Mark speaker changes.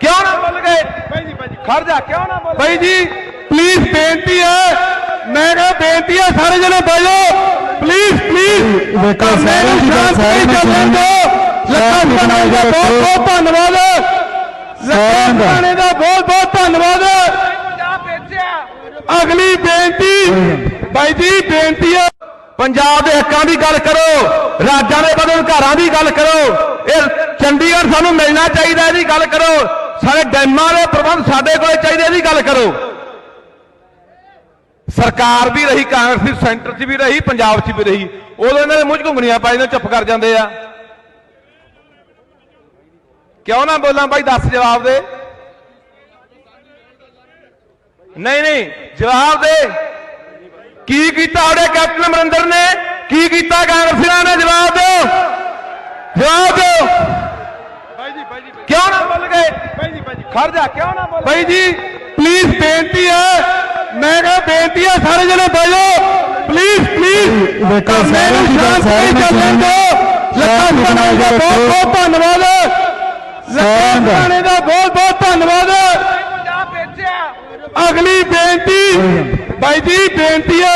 Speaker 1: ਕਿਉਂ ਨਾ ਬੋਲ ਗਏ? ਖੜ ਜਾ ਕਿਉਂ ਨਾ ਬੋਲ
Speaker 2: ਭਾਈ ਜੀ ਪਲੀਜ਼ ਬੇਨਤੀ ਹੈ। ਮੈਂ ਕਹਾਂ ਬੇਨਤੀ ਹੈ ਸਾਰੇ ਜਣੇ ਬਹਿ ਜਾਓ ਪਲੀਜ਼ ਪਲੀਜ਼
Speaker 3: ਦੇਖੋ, ਦੀ ਨੇ। ਸੁਣੀ।
Speaker 2: ਲੱਖਾਂ
Speaker 3: ਸਾਰਿਆਂ ਦੀ
Speaker 2: ਭਰਾਣੇ ਦਾ
Speaker 3: ਗੱਲ
Speaker 2: ਬਹੁਤ। ਬਹੁਤ ਧੰਨਵਾਦ। ਲੱਖਾਂ
Speaker 3: ਦਾ।
Speaker 2: ਭਰਾਣੇ ਦਾ ਬਹੁਤ ਬਹੁਤ ਧੰਨਵਾਦ। ਅਗਲੀ ਬੇਨਤੀ ਬਾਈ ਜੀ ਬੇਨਤੀ ਹੈ।
Speaker 1: ਪੰਜਾਬ ਦੇ ਹੱਕਾਂ ਦੀ ਗੱਲ ਕਰੋ ਰਾਜਾਂ ਦੇ ਬਦਲ ਘਰਾਂ ਦੀ ਗੱਲ ਕਰੋ। ਇਹ ਸਾਨੂੰ ਮਿਲਣਾ ਚਾਹੀਦਾ ਇਹਦੀ ਗੱਲ ਕਰੋ। ਸਾਡੇ ਡੈਮਾਂ ਦੇ ਪ੍ਰਬੰਧ ਸਾਡੇ ਕੋਲੇ ਚਾਹੀਦੇ, ਇਹਦੀ ਗੱਲ ਕਰੋ। ਸਰਕਾਰ ਵੀ ਰਹੀ, ਕਾਂਗਰਸ ਦੀ ਸੈਂਟਰ 'ਚ ਵੀ ਰਹੀ, ਪੰਜਾਬ 'ਚ ਵੀ ਰਹੀ। ਉਦੋਂ ਇਹਨਾਂ ਦੇ ਮੂੰਹ 'ਚ ਘੁੰਗਣੀਆਂ ਪਾਈ ਨੇ ਚੁੱਪ ਕਰ ਜਾਂਦੇ ਆ। ਕਿਉਂ ਨਾ ਬੋਲਾਂ ਬਾਈ, ਦੱਸ ਜਵਾਬ ਦੇ। ਨਹੀਂ ਨਹੀਂ, ਜਵਾਬ ਦੇ। ਕੀ ਕੀਤਾ ਉਹਦੇ ਕੈਪਟਨ ਅਮਰਿੰਦਰ ਨੇ? ਕੀ ਕੀਤਾ ਕਾਂਗਰਸੀਆਂ ਨੇ ਜਵਾਬ? ਕਿਉਂ ਨਾ ਬੋਲ ਗਏ? ਖੜ ਜਾ ਕਿਉਂ ਨਾ ਬੋਲ
Speaker 2: ਭਾਈ ਜੀ ਪਲੀਜ਼ ਬੇਨਤੀ ਹੈ। ਮੈਂ ਕਹਾਂ ਬੇਨਤੀ ਹੈ ਸਾਰੇ ਜਣੇ ਬਹਿ ਜਾਓ। ਪਲੀਜ਼ ਪਲੀਜ਼
Speaker 3: ਦੇਖੋ, ਸਾਰਿਆਂ ਦੀ ਗੱਲ ਸਾਰਿਆਂ ਨੇ। ਸੁਣੀ।
Speaker 2: ਲੱਖਾਂ
Speaker 3: ਸਾਰਿਆਂ ਦੀ
Speaker 2: ਦਾ ਬਹੁਤ। ਬਹੁਤ ਧੰਨਵਾਦ। ਲੱਖਾਂ
Speaker 3: ਦਾ।
Speaker 2: ਦਾ ਬਹੁਤ ਬਹੁਤ ਧੰਨਵਾਦ। ਅਗਲੀ ਬੇਨਤੀ ਬਾਈ ਜੀ ਬੇਨਤੀ ਹੈ।